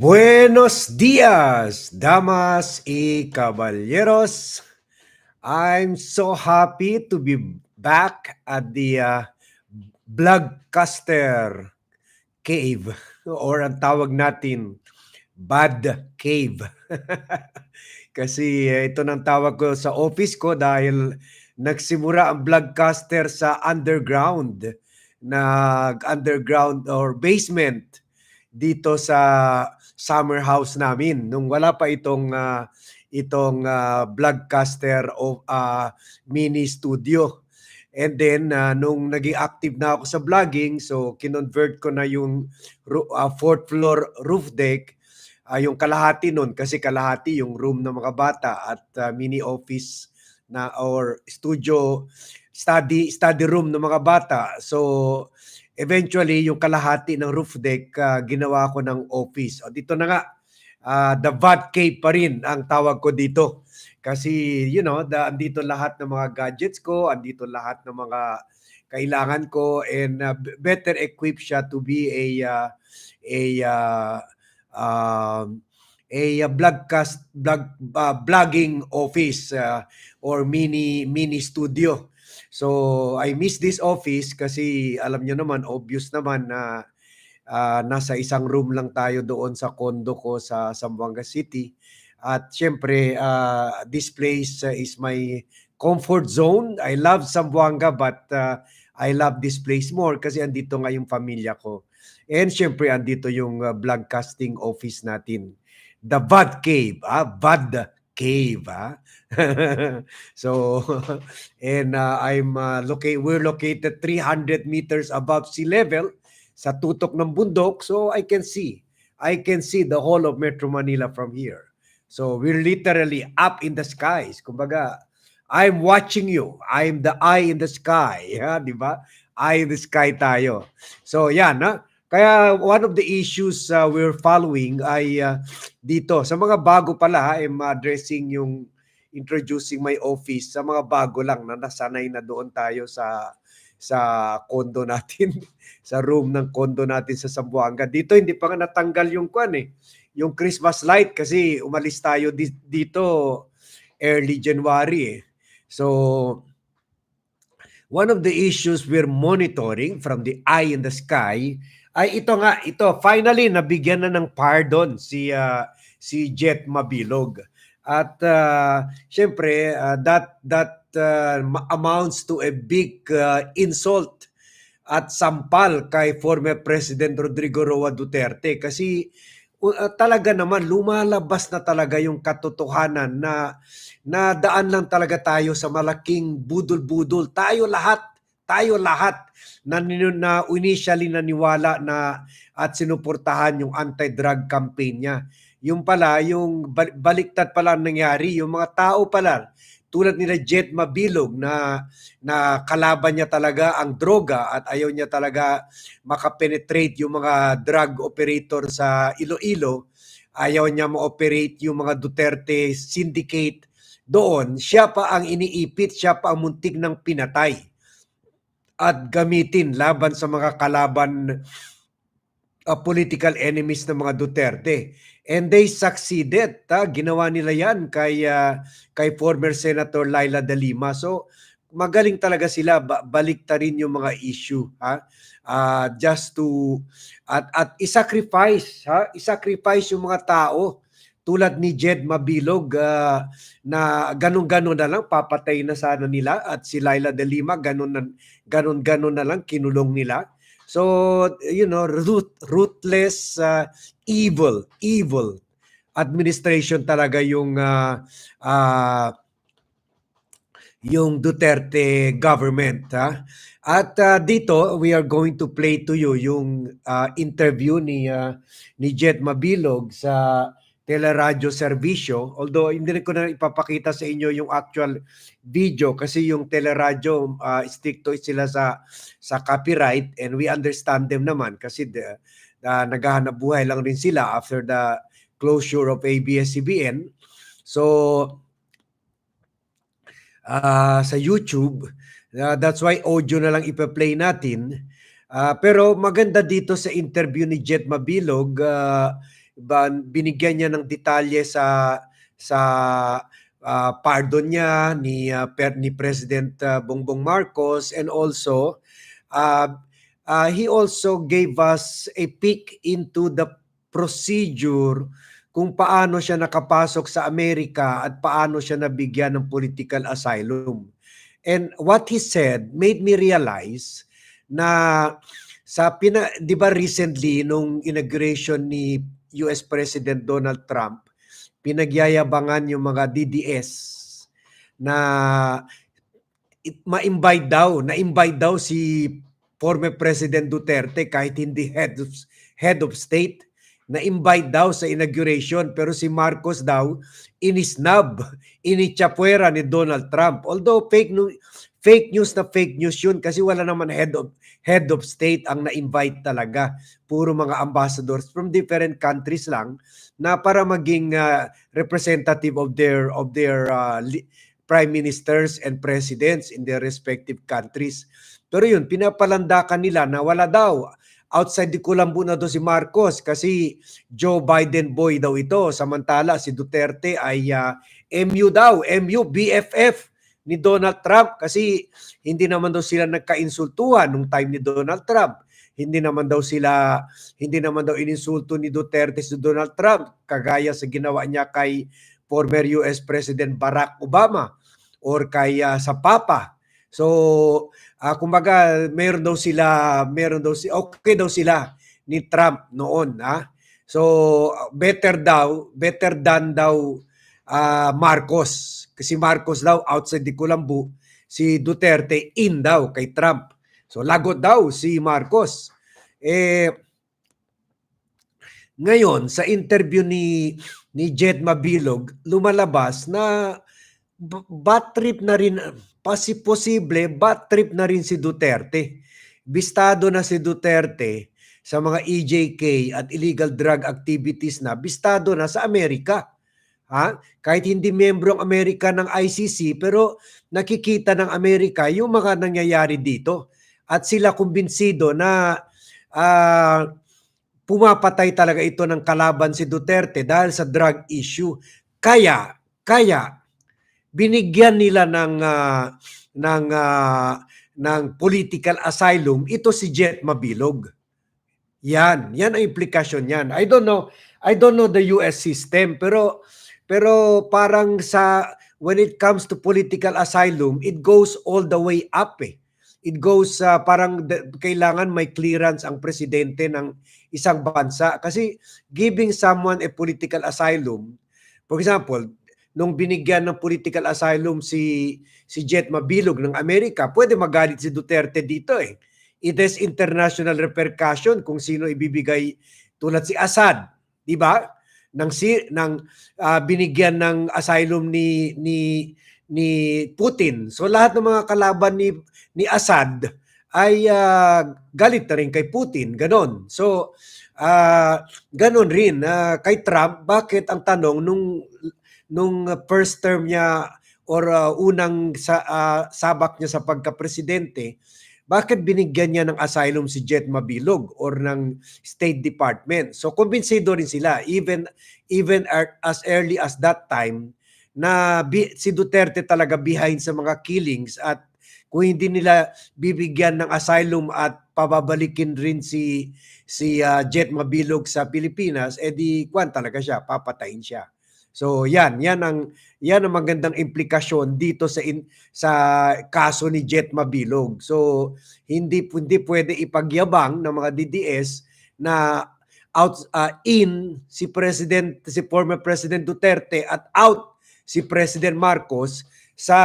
Buenos dias, damas y caballeros. I'm so happy to be back at the uh, Blogcaster Cave or ang tawag natin Bad Cave. Kasi ito nang tawag ko sa office ko dahil nagsimura ang Blogcaster sa underground nag underground or basement dito sa summer house namin nung wala pa itong ah, itong ah, Blogcaster o ah, mini studio. And then ah, nung naging active na ako sa vlogging, so kinonvert ko na yung ah, fourth floor roof deck, ah, yung kalahati nun kasi kalahati yung room ng mga bata at ah, mini office na or studio study study room ng mga bata. So eventually yung kalahati ng roof deck ah, ginawa ko ng office. O dito na nga ah, the VAT cave pa rin ang tawag ko dito. Kasi you know, the, andito lahat ng mga gadgets ko, andito lahat ng mga kailangan ko and b- better equipped siya to be a ah, a ah, um, a blogcast blog ah, blogging office ah, or mini mini studio. So I miss this office kasi alam nyo naman obvious naman na ah, nasa isang room lang tayo doon sa condo ko sa Zamboanga City. At syempre ah, this place ah, is my comfort zone. I love Zamboanga but ah, I love this place more kasi andito nga yung pamilya ko. And syempre andito yung ah, broadcasting office natin. The Bad Cave, ah, Bad Cave, ah. so and uh, I'm uh, locate we're located 300 meters above sea level sa tutok ng bundok so I can see I can see the whole of Metro Manila from here. So we're literally up in the skies. Kumbaga, I'm watching you. I'm the eye in the sky, ha, di ba? Eye in the sky tayo. So yan, ha? Kaya one of the issues uh, we're following ay uh, dito sa mga bago pala, I'm addressing yung introducing my office sa mga bago lang na nasanay na doon tayo sa sa condo natin, sa room ng condo natin sa Zamboanga. Dito hindi pa nga natanggal yung kwan eh, yung Christmas light kasi umalis tayo di- dito early January eh. So one of the issues we're monitoring from the eye in the sky ay ito nga, ito finally nabigyan na ng pardon si ah, si Jet Mabilog. At uh, syempre, uh, that that uh, amounts to a big uh, insult at sampal kay former President Rodrigo Roa Duterte kasi uh, talaga naman lumalabas na talaga yung katotohanan na na daan lang talaga tayo sa malaking budol-budol. Tayo lahat, tayo lahat na, na initially naniwala na at sinuportahan yung anti-drug campaign niya. Yung pala, yung bal- baliktad pala ang nangyari, yung mga tao pala, tulad nila Jet Mabilog na na kalaban niya talaga ang droga at ayaw niya talaga makapenetrate yung mga drug operator sa Iloilo, ayaw niya ma-operate yung mga Duterte syndicate doon, siya pa ang iniipit, siya pa ang muntik ng pinatay at gamitin laban sa mga kalaban uh, political enemies ng mga Duterte. And they succeeded. Ta? Ginawa nila yan kay, uh, kay former Senator Laila de Lima. So, magaling talaga sila. Ba- balik ta rin yung mga issue. Ha? Ah, just to, at, at isacrifice, ha? isacrifice yung mga tao tulad ni Jed Mabilog ah, na ganun-ganon na lang papatay na sana nila at si Laila de Lima ganun na ganun-ganon na lang kinulong nila. So, you know, root, ruthless, uh, evil, evil administration talaga yung uh, uh, yung Duterte government. Ha? At uh, dito, we are going to play to you yung uh, interview ni, uh, ni Jet Mabilog sa Teleradyo Servisyo. Although hindi ko na ipapakita sa inyo yung actual video kasi yung teleradyo uh, stick to sila sa sa copyright and we understand them naman kasi the, uh, naghahanap buhay lang rin sila after the closure of ABS-CBN. So ah, sa YouTube, uh, that's why audio na lang ipa-play natin. Ah, pero maganda dito sa interview ni Jet Mabilog, ah, binigyan niya ng detalye sa sa ah, pardon niya ni ah, per, ni President ah, Bongbong Marcos and also uh, uh, he also gave us a peek into the procedure kung paano siya nakapasok sa Amerika at paano siya nabigyan ng political asylum. And what he said made me realize na sa pina, 'di ba recently nung inauguration ni US President Donald Trump, pinagyayabangan yung mga DDS na it, ma-invite daw, na-invite daw si former President Duterte kahit hindi head of, head of state na-invite daw sa inauguration pero si Marcos daw inisnab, inichapuera ni Donald Trump. Although fake fake news na fake news yun kasi wala naman head of head of state ang na-invite talaga. Puro mga ambassadors from different countries lang na para maging uh, representative of their of their uh, prime ministers and presidents in their respective countries. Pero yun, pinapalandakan nila na wala daw outside the Kulambu na do si Marcos kasi Joe Biden boy daw ito. Samantala si Duterte ay uh, MU daw, MU BFF ni Donald Trump kasi hindi naman daw sila nagkainsultuhan nung time ni Donald Trump. Hindi naman daw sila hindi naman daw ininsulto ni Duterte si Donald Trump kagaya sa ginawa niya kay former US President Barack Obama or kay uh, sa Papa. So, uh, kumbaga meron daw sila, meron daw si okay daw sila ni Trump noon, ha. So, better daw, better than daw uh, Marcos. Kasi Marcos daw outside the Kulambu, si Duterte in daw kay Trump. So, lagot daw si Marcos. Eh, ngayon, sa interview ni ni Jed Mabilog, lumalabas na bad trip na rin, pasi posible, bad trip na rin si Duterte. Bistado na si Duterte sa mga EJK at illegal drug activities na, bistado na sa Amerika. Ha? Kahit hindi membro ang Amerika ng ICC, pero nakikita ng Amerika yung mga nangyayari dito. At sila kumbinsido na uh, pumapatay talaga ito ng kalaban si Duterte dahil sa drug issue. Kaya, kaya binigyan nila ng uh, ng uh, ng political asylum ito si Jet Mabilog. Yan, yan ang implikasyon niyan. I don't know, I don't know the US system pero pero parang sa when it comes to political asylum, it goes all the way up eh. It goes uh, parang kailangan may clearance ang presidente ng isang bansa kasi giving someone a political asylum, for example, nung binigyan ng political asylum si si Jet Mabilog ng Amerika, pwede magalit si Duterte dito eh. It has international repercussion kung sino ibibigay tulad si Assad, di ba? Si nang uh, binigyan ng asylum ni ni ni Putin. So lahat ng mga kalaban ni ni Assad ay uh, galit na rin kay Putin, ganon. So uh, ganon rin uh, kay Trump, bakit ang tanong nung nung first term niya or uh, unang sa, uh, sabak niya sa pagka-presidente, bakit binigyan niya ng asylum si Jet Mabilog or ng State Department? So kumbinsido rin sila even even as early as that time na si Duterte talaga behind sa mga killings at kung hindi nila bibigyan ng asylum at pababalikin rin si si uh, Jet Mabilog sa Pilipinas, edi kwan talaga siya, papatayin siya. So yan, yan ang yan ang magandang implikasyon dito sa in, sa kaso ni Jet Mabilog. So hindi hindi pwede ipagyabang ng mga DDS na out uh, in si President si former President Duterte at out si President Marcos sa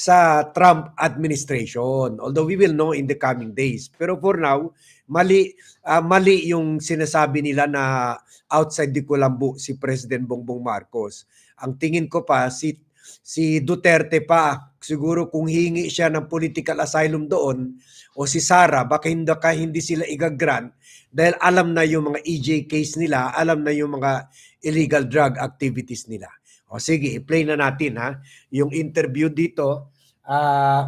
sa Trump administration. Although we will know in the coming days. Pero for now, mali uh, mali yung sinasabi nila na outside the Kulambu si President Bongbong Marcos. Ang tingin ko pa si si Duterte pa siguro kung hingi siya ng political asylum doon o si Sara baka hindi ka hindi sila igagrant dahil alam na yung mga EJ case nila, alam na yung mga illegal drug activities nila. O sige, i-play na natin ha. Yung interview dito uh,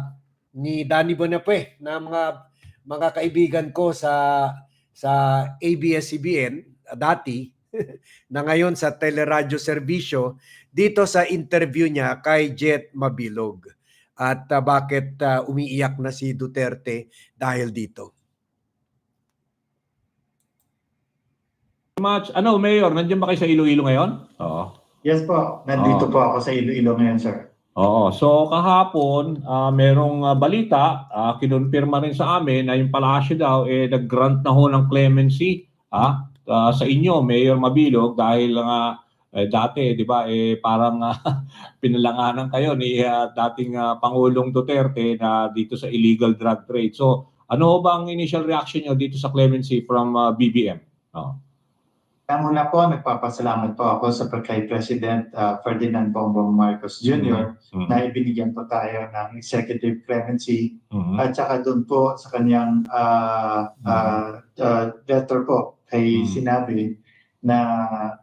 ni Danny Bonapue na mga mga kaibigan ko sa sa ABS-CBN uh, dati na ngayon sa teleradyo serbisyo dito sa interview niya kay Jet Mabilog. At ah, bakit ah, umiiyak na si Duterte dahil dito? much. Ano, Mayor, nandiyan ba kayo sa Iloilo ngayon? Oo. Yes po, nandito Ah. po ako sa Iloilo ngayon, sir. Oo. So, kahapon, ah, merong ah, balita, ah, kinonfirma rin sa amin na yung palasyo daw, eh, nag-grant na ho ng clemency ah, ah, sa inyo, Mayor Mabilog, dahil nga eh, dati, di ba, eh, parang ah, pinalanganan kayo ni ah, dating ah, Pangulong Duterte na dito sa illegal drug trade. So, ano ho ba ang initial reaction nyo dito sa clemency from ah, BBM? Oo. Kaya muna po, nagpapasalamat po ako sa kay President ah, Ferdinand Bongbong Marcos Jr. Mhm. na ibinigyan po tayo ng executive clemency Mhm. at saka doon po sa kanyang ah, ah, ah, letter po kay Mm. sinabi na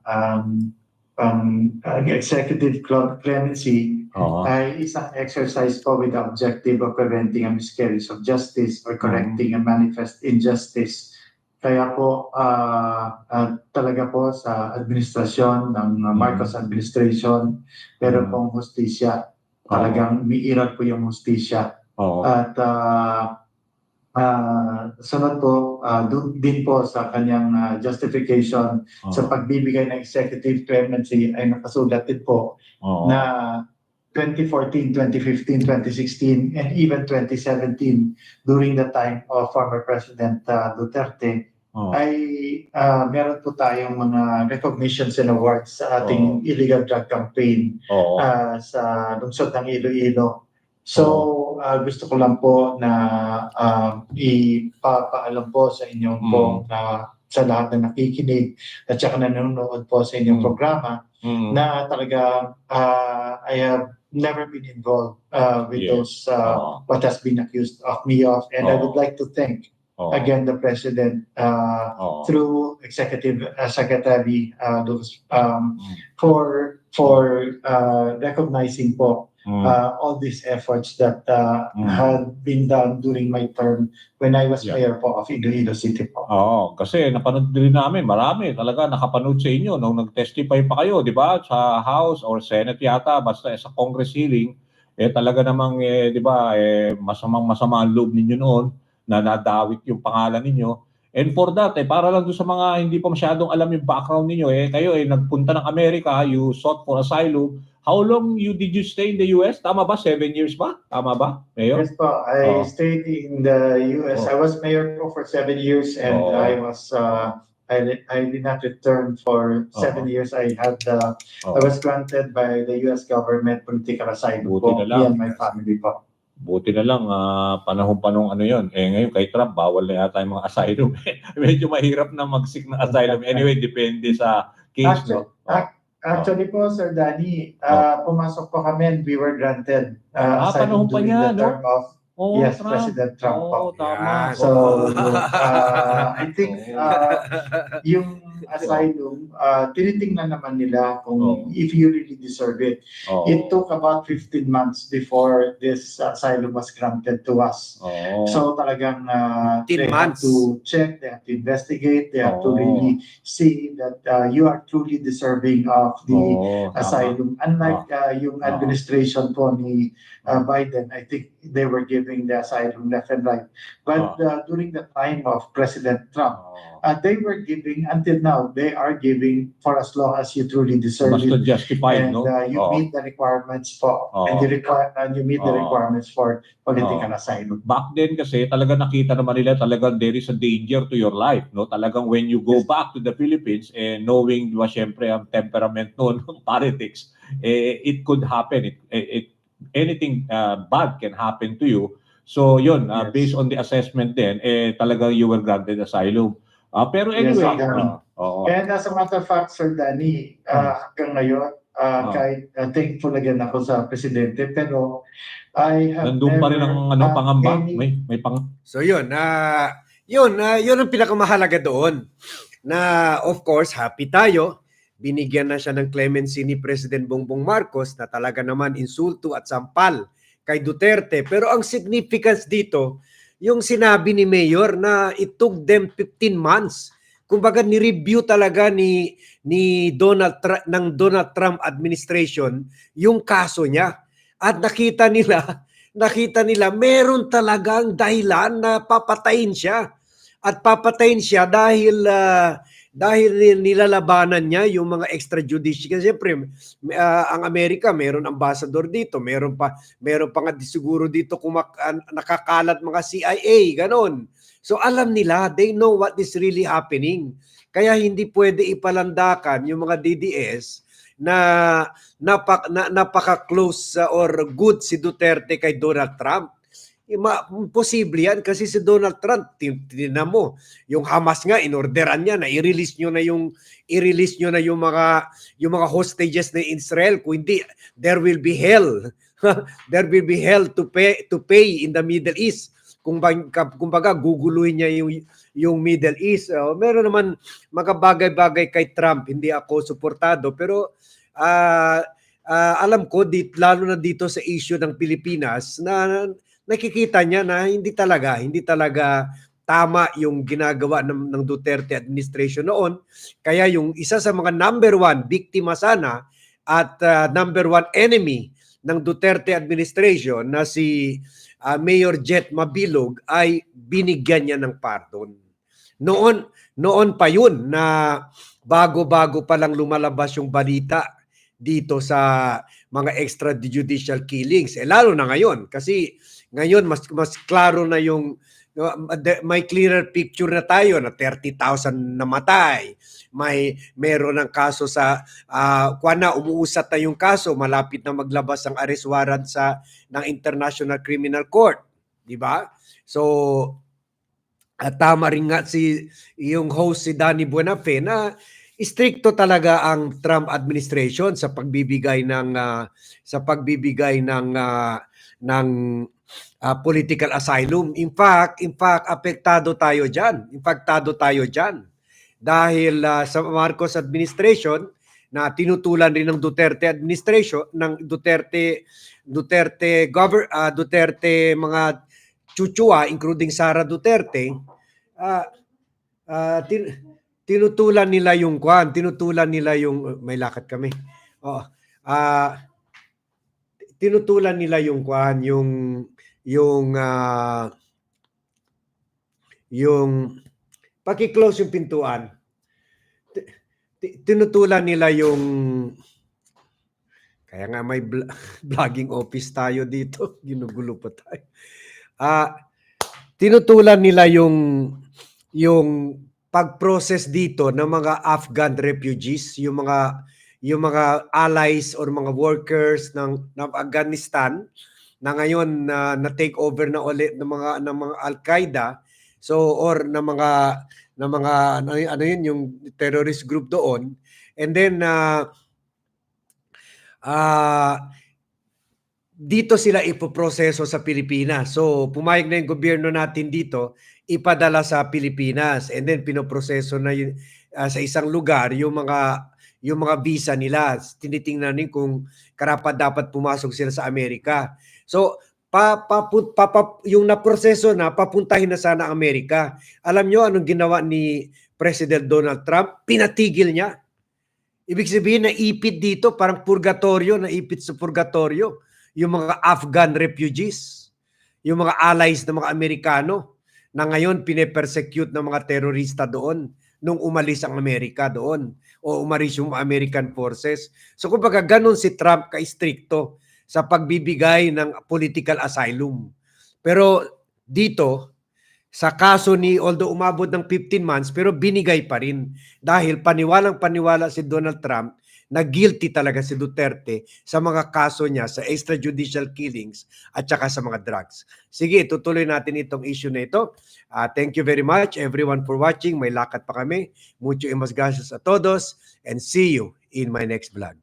um, um, ang executive cle- clemency Oo. ay isang exercise po with the objective of preventing a miscarriage of justice or correcting a manifest injustice. Kaya po ah, ah, talaga po sa administrasyon ng uh, Marcos administration, pero Mm. pong hustisya, talagang umiiral po yung hustisya. Oo. At ah, ah, sunod po, ah, dun din po sa kanyang ah, justification Oo. sa pagbibigay ng executive clemency ay nakasulat din po Oo. na 2014, 2015, 2016, and even 2017 during the time of former President uh, Duterte Oo. ay uh, meron po tayong mga recognitions and awards sa ating illegal drug campaign Oo. uh, sa lungsod ng Iloilo. So, uh, gusto ko lang po na um, ipapaalam po sa inyong Mm. pong na sa lahat na nakikinig at saka nanonood po sa inyong Mm. programa Mm. na talaga uh, I have never been involved uh, with Yes. those uh, Oo. what has been accused of me of and I would like to thank Oo. again the president uh, Oo. through executive uh, secretary uh, Lucas, um, Mm. for for uh, recognizing po Mm. uh, all these efforts that uh, Mm. had been done during my term when I was Yeah. mayor po of Iloilo City po. Oo, kasi napanood din namin, marami talaga nakapanood sa inyo nung nag-testify pa kayo, di ba? Sa House or Senate yata, basta sa Congress hearing, eh talaga namang, eh, di ba, eh, masamang masama ang loob ninyo noon na nadawit yung pangalan ninyo. And for that, eh, para lang doon sa mga hindi pa masyadong alam yung background ninyo, eh, kayo eh, nagpunta ng Amerika, you sought for asylum. How long you did you stay in the US? Tama ba? Seven years ba? Tama ba? Mayor? Yes po, I Oh. stayed in the US. Oh. I was mayor po for seven years and Oh. I was uh, I, I did not return for seven Oh. years. I had uh, Oo. I was granted by the US government political asylum Buti po, na lang. me and my family po. Buti na lang, ah, panahon-panong ano yon. Eh ngayon kay Trump, bawal na yata yung mga asylum. Medyo mahirap na mag-seek ng asylum. Anyway, depende sa case, no? Actually, Actually po, Sir Danny, uh, pumasok po kami and we were granted uh, Oh. Ah, panahon pa during niya, the no? term of Oh, yes, Trump. President Trump. Oo, tama. Yan. So, uh, I think Oh. uh, yung asylum, uh, tinitingnan naman nila kung Oh. if you really deserve it. Oo. It took about 15 months before this asylum was granted to us. Oo. So talagang uh, 15 they have months. to check, they have to investigate, they have to Oh. really see that uh, you are truly deserving of the tama. asylum. Unlike uh, yung Ah. administration po ni uh, Biden, I think they were giving the asylum left and right. But Ah. uh, during the time of President Trump, Oo. uh, they were giving, until now, they are giving for as long as you truly deserve Basta it. justified, And no? uh, you Oo. meet the requirements po. And, you require, and you meet the requirements for political asylum. Back then kasi talaga nakita naman nila talagang there is a danger to your life, no? Talagang when you go Yes. back to the Philippines, eh, knowing, di ba, syempre, ang temperament noon, politics, eh, it could happen. It, it, it- anything uh, bad can happen to you. So, yun, uh, Yes. based on the assessment then, eh, talagang you were granted asylum. Ah, pero Yes, anyway, Attorney. ah, oo. And as a matter of fact, Sir Danny, uh, hanggang ngayon, uh, Ah. kahit uh, thankful again ako sa presidente, pero I have Nandun pa rin ang ano, had pangamba. any- May, may pang... So yun, ah yun, ah yun ang pinakamahalaga doon. Na of course, happy tayo. Binigyan na siya ng clemency ni President Bongbong Marcos na talaga naman insulto at sampal kay Duterte. Pero ang significance dito, yung sinabi ni Mayor na it took them 15 months. kumbaga ni-review talaga ni ni Donald Tru- ng Donald Trump administration yung kaso niya at nakita nila nakita nila meron talagang dahilan na papatayin siya at papatayin siya dahil ah, dahil ni- nilalabanan niya yung mga extrajudicial kasi siyempre ah, ang Amerika meron ambassador dito meron pa meron pa nga siguro dito kumak ah, nakakalat mga CIA ganon so alam nila they know what is really happening kaya hindi pwede ipalandakan yung mga DDS na napak na, napaka-close uh, or good si Duterte kay Donald Trump. Ima, posible yan kasi si Donald Trump, tin- tinan mo, yung Hamas nga inorderan niya na i-release niyo na yung i-release niyo na yung mga yung mga hostages ng Israel kung hindi there will be hell. there will be hell to pay to pay in the Middle East. Kung bang- kumbaga guguluhin niya yung yung Middle East. Oh, meron naman mga bagay-bagay kay Trump, hindi ako suportado pero ah ah, alam ko dit lalo na dito sa issue ng Pilipinas na nakikita niya na hindi talaga hindi talaga tama yung ginagawa ng, ng Duterte administration noon. Kaya yung isa sa mga number one biktima sana at ah, number one enemy ng Duterte administration na si ah, Mayor Jet Mabilog ay binigyan niya ng pardon. Noon noon pa yun na bago-bago pa lang lumalabas yung balita dito sa mga extrajudicial killings. Eh lalo na ngayon kasi ngayon mas mas klaro na yung may clearer picture na tayo na 30,000 namatay. May meron ng kaso sa uh, na umuusat na yung kaso, malapit na maglabas ang arrest warrant sa ng International Criminal Court, di ba? So at tama rin nga si yung host si Danny Buenafe na stricto talaga ang Trump administration sa pagbibigay ng ah, sa pagbibigay ng ah, ng ah, political asylum. In fact, in fact apektado tayo diyan. Impactado tayo diyan. Dahil ah, sa Marcos administration na tinutulan rin ng Duterte administration ng Duterte Duterte gover ah, Duterte mga chuchua including Sara Duterte ah ah, tin- tinutulan nila yung kwan, tinutulan nila yung may lakad kami. Oh, ah tinutulan nila yung kwan, yung yung ah, yung paki-close yung pintuan. Ti- ti- Tinutulan nila yung kaya nga may vlogging office tayo dito. Ginugulo pa tayo. Ah, tinutulan nila yung yung pag-process dito ng mga Afghan refugees, yung mga yung mga allies or mga workers ng, ng Afghanistan na ngayon na na take over na ulit ng mga ng mga Al-Qaeda so or ng mga ng mga ano, ano yun yung terrorist group doon and then uh, ah dito sila ipoproseso sa Pilipinas. So, pumayag na yung gobyerno natin dito, ipadala sa Pilipinas. And then, pinoproseso na yun, ah, sa isang lugar yung mga yung mga visa nila. Tinitingnan din kung karapat dapat pumasok sila sa Amerika. So, pa, pa, pa, pa- yung naproseso na, papuntahin na sana Amerika. Alam nyo anong ginawa ni President Donald Trump? Pinatigil niya. Ibig sabihin na ipit dito, parang purgatorio, na ipit sa purgatorio yung mga Afghan refugees, yung mga allies ng mga Amerikano na ngayon pine-persecute ng mga terorista doon nung umalis ang Amerika doon o umalis yung American forces. So kumbaga ganun si Trump ka-stricto sa pagbibigay ng political asylum. Pero dito, sa kaso ni, although umabot ng 15 months, pero binigay pa rin dahil paniwalang paniwala si Donald Trump na guilty talaga si Duterte sa mga kaso niya sa extrajudicial killings at saka sa mga drugs. Sige, tutuloy natin itong issue na ito. Ah, thank you very much everyone for watching. May lakad pa kami. Mucho y mas gracias a todos and see you in my next vlog.